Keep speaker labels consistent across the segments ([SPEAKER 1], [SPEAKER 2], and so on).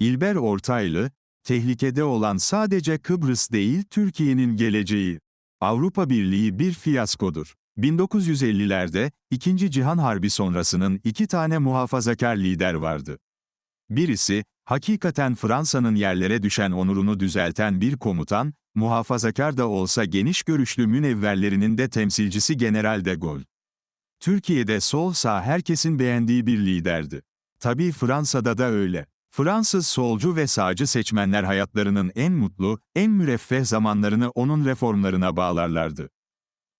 [SPEAKER 1] İlber Ortaylı, tehlikede olan sadece Kıbrıs değil Türkiye'nin geleceği. Avrupa Birliği bir fiyaskodur. 1950'lerde, İkinci Cihan Harbi sonrasının iki tane muhafazakar lider vardı. Birisi, hakikaten Fransa'nın yerlere düşen onurunu düzelten bir komutan, muhafazakar da olsa geniş görüşlü münevverlerinin de temsilcisi General de Gaulle. Türkiye'de sol sağ herkesin beğendiği bir liderdi. Tabii Fransa'da da öyle. Fransız solcu ve sağcı seçmenler hayatlarının en mutlu, en müreffeh zamanlarını onun reformlarına bağlarlardı.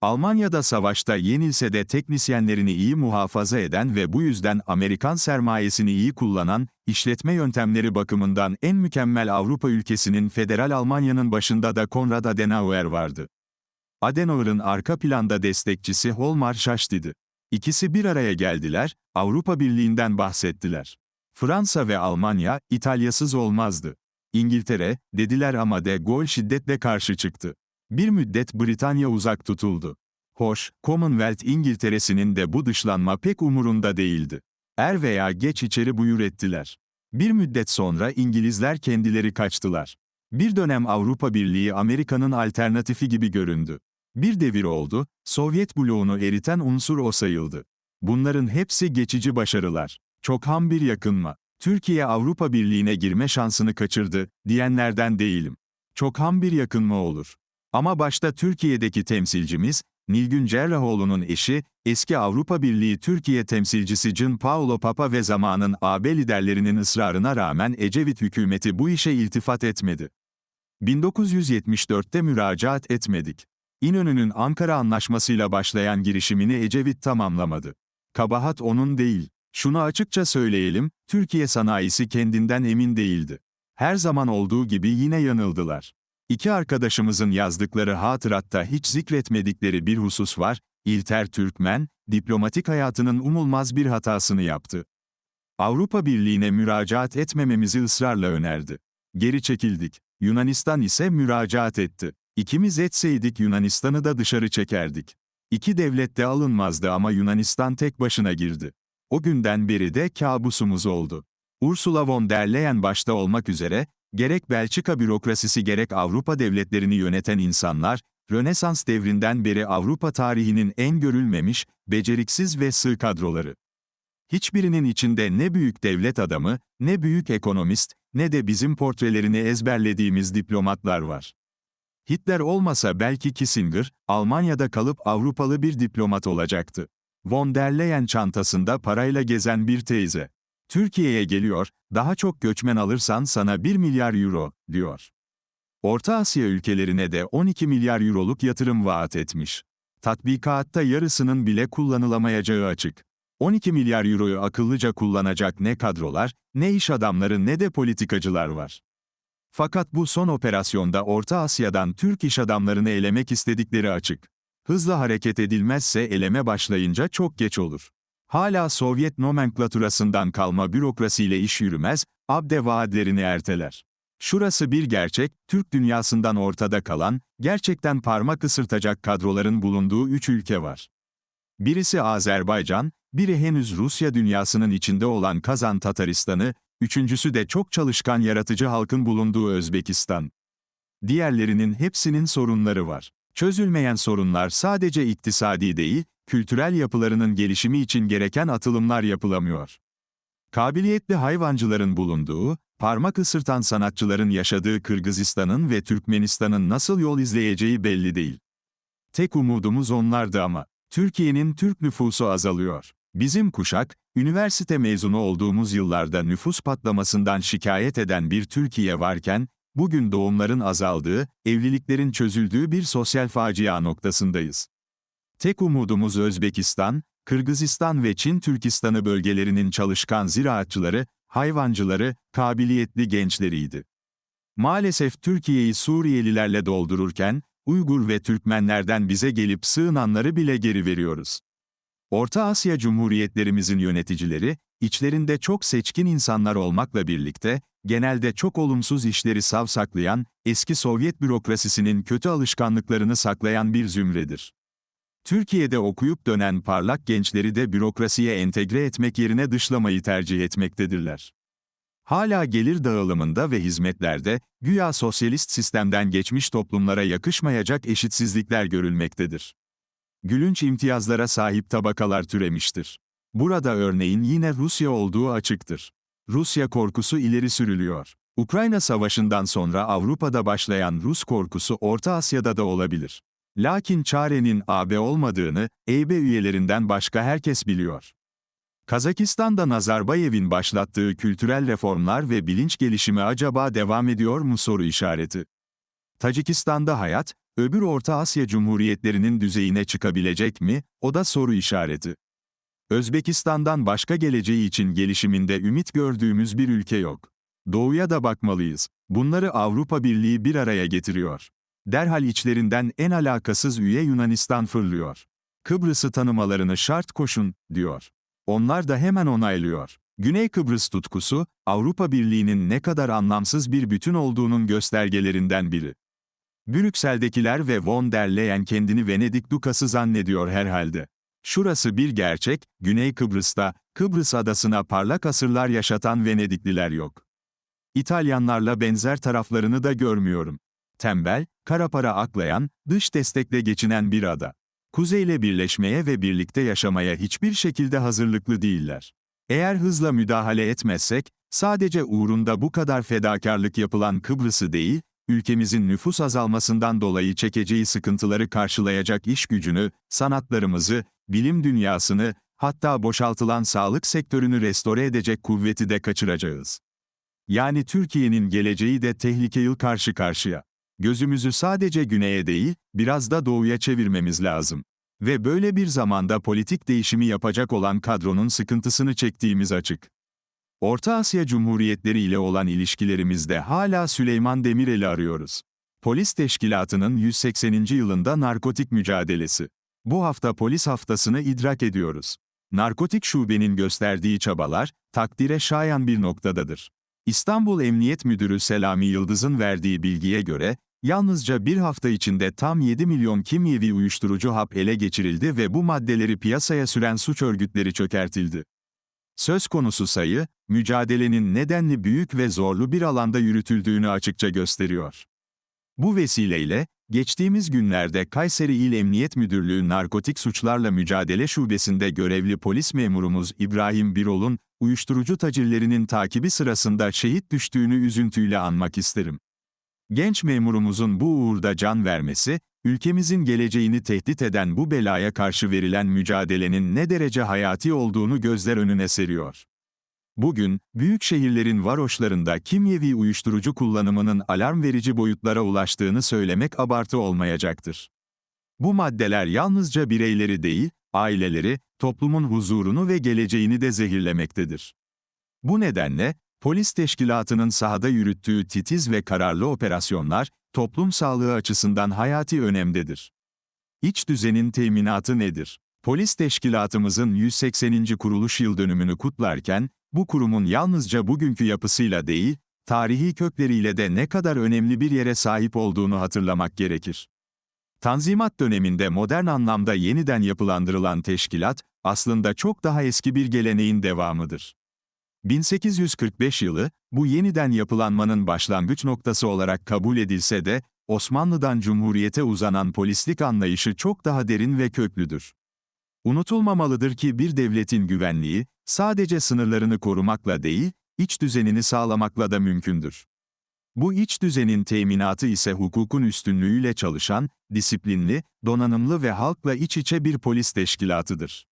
[SPEAKER 1] Almanya'da savaşta yenilse de teknisyenlerini iyi muhafaza eden ve bu yüzden Amerikan sermayesini iyi kullanan, işletme yöntemleri bakımından en mükemmel Avrupa ülkesinin Federal Almanya'nın başında da Konrad Adenauer vardı. Adenauer'ın arka planda destekçisi Holmar Schacht'idi. İkisi bir araya geldiler, Avrupa Birliği'nden bahsettiler. Fransa ve Almanya, İtalyasız olmazdı. İngiltere, dediler ama de Gaulle şiddetle karşı çıktı. Bir müddet Britanya uzak tutuldu. Hoş, Commonwealth İngiltere'sinin de bu dışlanma pek umurunda değildi. Er veya geç içeri buyur ettiler. Bir müddet sonra İngilizler kendileri kaçtılar. Bir dönem Avrupa Birliği Amerika'nın alternatifi gibi göründü. Bir devir oldu, Sovyet bloğunu eriten unsur o sayıldı. Bunların hepsi geçici başarılar. Çok ham bir yakınma. Türkiye Avrupa Birliği'ne girme şansını kaçırdı, diyenlerden değilim. Çok ham bir yakınma olur. Ama başta Türkiye'deki temsilcimiz, Nilgün Cerrahoğlu'nun eşi, eski Avrupa Birliği Türkiye temsilcisi Gian Paolo Papa ve zamanın AB liderlerinin ısrarına rağmen Ecevit hükümeti bu işe iltifat etmedi. 1974'te müracaat etmedik. İnönü'nün Ankara Anlaşması'yla başlayan girişimini Ecevit tamamlamadı. Kabahat onun değil. Şunu açıkça söyleyelim, Türkiye sanayisi kendinden emin değildi. Her zaman olduğu gibi yine yanıldılar. İki arkadaşımızın yazdıkları hatıratta hiç zikretmedikleri bir husus var, İlter Türkmen, diplomatik hayatının umulmaz bir hatasını yaptı. Avrupa Birliği'ne müracaat etmememizi ısrarla önerdi. Geri çekildik. Yunanistan ise müracaat etti. İkimiz etseydik Yunanistan'ı da dışarı çekerdik. İki devlet de alınmazdı ama Yunanistan tek başına girdi. O günden beri de kabusumuz oldu. Ursula von der Leyen başta olmak üzere, gerek Belçika bürokrasisi gerek Avrupa devletlerini yöneten insanlar, Rönesans devrinden beri Avrupa tarihinin en görülmemiş, beceriksiz ve sığ kadroları. Hiçbirinin içinde ne büyük devlet adamı, ne büyük ekonomist, ne de bizim portrelerini ezberlediğimiz diplomatlar var. Hitler olmasa belki Kissinger, Almanya'da kalıp Avrupalı bir diplomat olacaktı. Von der Leyen çantasında parayla gezen bir teyze. Türkiye'ye geliyor, daha çok göçmen alırsan sana 1 milyar euro, diyor. Orta Asya ülkelerine de 12 milyar euroluk yatırım vaat etmiş. Tatbikatta yarısının bile kullanılamayacağı açık. 12 milyar euroyu akıllıca kullanacak ne kadrolar, ne iş adamları ne de politikacılar var. Fakat bu son operasyonda Orta Asya'dan Türk iş adamlarını elemek istedikleri açık. Hızlı hareket edilmezse eleme başlayınca çok geç olur. Hala Sovyet nomenklaturasından kalma bürokrasiyle iş yürümez, abde vaatlerini erteler. Şurası bir gerçek, Türk dünyasından ortada kalan, gerçekten parmak ısırtacak kadroların bulunduğu üç ülke var. Birisi Azerbaycan, biri henüz Rusya dünyasının içinde olan Kazan Tataristan'ı, üçüncüsü de çok çalışkan yaratıcı halkın bulunduğu Özbekistan. Diğerlerinin hepsinin sorunları var. Çözülmeyen sorunlar sadece iktisadi değil, kültürel yapılarının gelişimi için gereken atılımlar yapılamıyor. Kabiliyetli hayvancıların bulunduğu, parmak ısırtan sanatçıların yaşadığı Kırgızistan'ın ve Türkmenistan'ın nasıl yol izleyeceği belli değil. Tek umudumuz onlardı ama. Türkiye'nin Türk nüfusu azalıyor. Bizim kuşak, üniversite mezunu olduğumuz yıllarda nüfus patlamasından şikayet eden bir Türkiye varken, bugün doğumların azaldığı, evliliklerin çözüldüğü bir sosyal facia noktasındayız. Tek umudumuz Özbekistan, Kırgızistan ve Çin Türkistan'ı bölgelerinin çalışkan ziraatçıları, hayvancıları, kabiliyetli gençleriydi. Maalesef Türkiye'yi Suriyelilerle doldururken, Uygur ve Türkmenlerden bize gelip sığınanları bile geri veriyoruz. Orta Asya Cumhuriyetlerimizin yöneticileri, içlerinde çok seçkin insanlar olmakla birlikte, genelde çok olumsuz işleri savsaklayan, eski Sovyet bürokrasisinin kötü alışkanlıklarını saklayan bir zümredir. Türkiye'de okuyup dönen parlak gençleri de bürokrasiye entegre etmek yerine dışlamayı tercih etmektedirler. Hala gelir dağılımında ve hizmetlerde, güya sosyalist sistemden geçmiş toplumlara yakışmayacak eşitsizlikler görülmektedir. Gülünç imtiyazlara sahip tabakalar türemiştir. Burada örneğin yine Rusya olduğu açıktır. Rusya korkusu ileri sürülüyor. Ukrayna Savaşı'ndan sonra Avrupa'da başlayan Rus korkusu Orta Asya'da da olabilir. Lakin çarenin AB olmadığını, EB üyelerinden başka herkes biliyor. Kazakistan'da Nazarbayev'in başlattığı kültürel reformlar ve bilinç gelişimi acaba devam ediyor mu soru işareti. Tacikistan'da hayat, öbür Orta Asya Cumhuriyetlerinin düzeyine çıkabilecek mi, o da soru işareti. Özbekistan'dan başka geleceği için gelişiminde ümit gördüğümüz bir ülke yok. Doğuya da bakmalıyız. Bunları Avrupa Birliği bir araya getiriyor. Derhal içlerinden en alakasız üye Yunanistan fırlıyor. Kıbrıs'ı tanımalarını şart koşun, diyor. Onlar da hemen onaylıyor. Güney Kıbrıs tutkusu, Avrupa Birliği'nin ne kadar anlamsız bir bütün olduğunun göstergelerinden biri. Brüksel'dekiler ve von der Leyen kendini Venedik Dukası zannediyor herhalde. Şurası bir gerçek, Güney Kıbrıs'ta, Kıbrıs adasına parlak asırlar yaşatan Venedikliler yok. İtalyanlarla benzer taraflarını da görmüyorum. Tembel, kara para aklayan, dış destekle geçinen bir ada. Kuzeyle birleşmeye ve birlikte yaşamaya hiçbir şekilde hazırlıklı değiller. Eğer hızla müdahale etmezsek, sadece uğrunda bu kadar fedakarlık yapılan Kıbrıs'ı değil, ülkemizin nüfus azalmasından dolayı çekeceği sıkıntıları karşılayacak iş gücünü, sanatlarımızı, bilim dünyasını, hatta boşaltılan sağlık sektörünü restore edecek kuvveti de kaçıracağız. Yani Türkiye'nin geleceği de tehlikeli karşı karşıya. Gözümüzü sadece güneye değil, biraz da doğuya çevirmemiz lazım. Ve böyle bir zamanda politik değişimi yapacak olan kadronun sıkıntısını çektiğimiz açık. Orta Asya Cumhuriyetleri ile olan ilişkilerimizde hala Süleyman Demirel'i arıyoruz. Polis Teşkilatı'nın 180. yılında narkotik mücadelesi. Bu hafta polis haftasını idrak ediyoruz. Narkotik şubenin gösterdiği çabalar, takdire şayan bir noktadadır. İstanbul Emniyet Müdürü Selami Yıldız'ın verdiği bilgiye göre, yalnızca bir hafta içinde tam 7 milyon kimyevi uyuşturucu hap ele geçirildi ve bu maddeleri piyasaya süren suç örgütleri çökertildi. Söz konusu sayı, mücadelenin nedenli büyük ve zorlu bir alanda yürütüldüğünü açıkça gösteriyor. Bu vesileyle, geçtiğimiz günlerde Kayseri İl Emniyet Müdürlüğü Narkotik Suçlarla Mücadele Şubesi'nde görevli polis memurumuz İbrahim Birol'un, uyuşturucu tacirlerinin takibi sırasında şehit düştüğünü üzüntüyle anmak isterim. Genç memurumuzun bu uğurda can vermesi, ülkemizin geleceğini tehdit eden bu belaya karşı verilen mücadelenin ne derece hayati olduğunu gözler önüne seriyor. Bugün, büyük şehirlerin varoşlarında kimyevi uyuşturucu kullanımının alarm verici boyutlara ulaştığını söylemek abartı olmayacaktır. Bu maddeler yalnızca bireyleri değil, aileleri, toplumun huzurunu ve geleceğini de zehirlemektedir. Bu nedenle, polis teşkilatının sahada yürüttüğü titiz ve kararlı operasyonlar, toplum sağlığı açısından hayati önemdedir. İç düzenin teminatı nedir? Polis teşkilatımızın 180. kuruluş yıl dönümünü kutlarken, bu kurumun yalnızca bugünkü yapısıyla değil, tarihi kökleriyle de ne kadar önemli bir yere sahip olduğunu hatırlamak gerekir. Tanzimat döneminde modern anlamda yeniden yapılandırılan teşkilat, aslında çok daha eski bir geleneğin devamıdır. 1845 yılı, bu yeniden yapılanmanın başlangıç noktası olarak kabul edilse de, Osmanlı'dan Cumhuriyete uzanan polislik anlayışı çok daha derin ve köklüdür. Unutulmamalıdır ki bir devletin güvenliği, sadece sınırlarını korumakla değil, iç düzenini sağlamakla da mümkündür. Bu iç düzenin teminatı ise hukukun üstünlüğüyle çalışan, disiplinli, donanımlı ve halkla iç içe bir polis teşkilatıdır.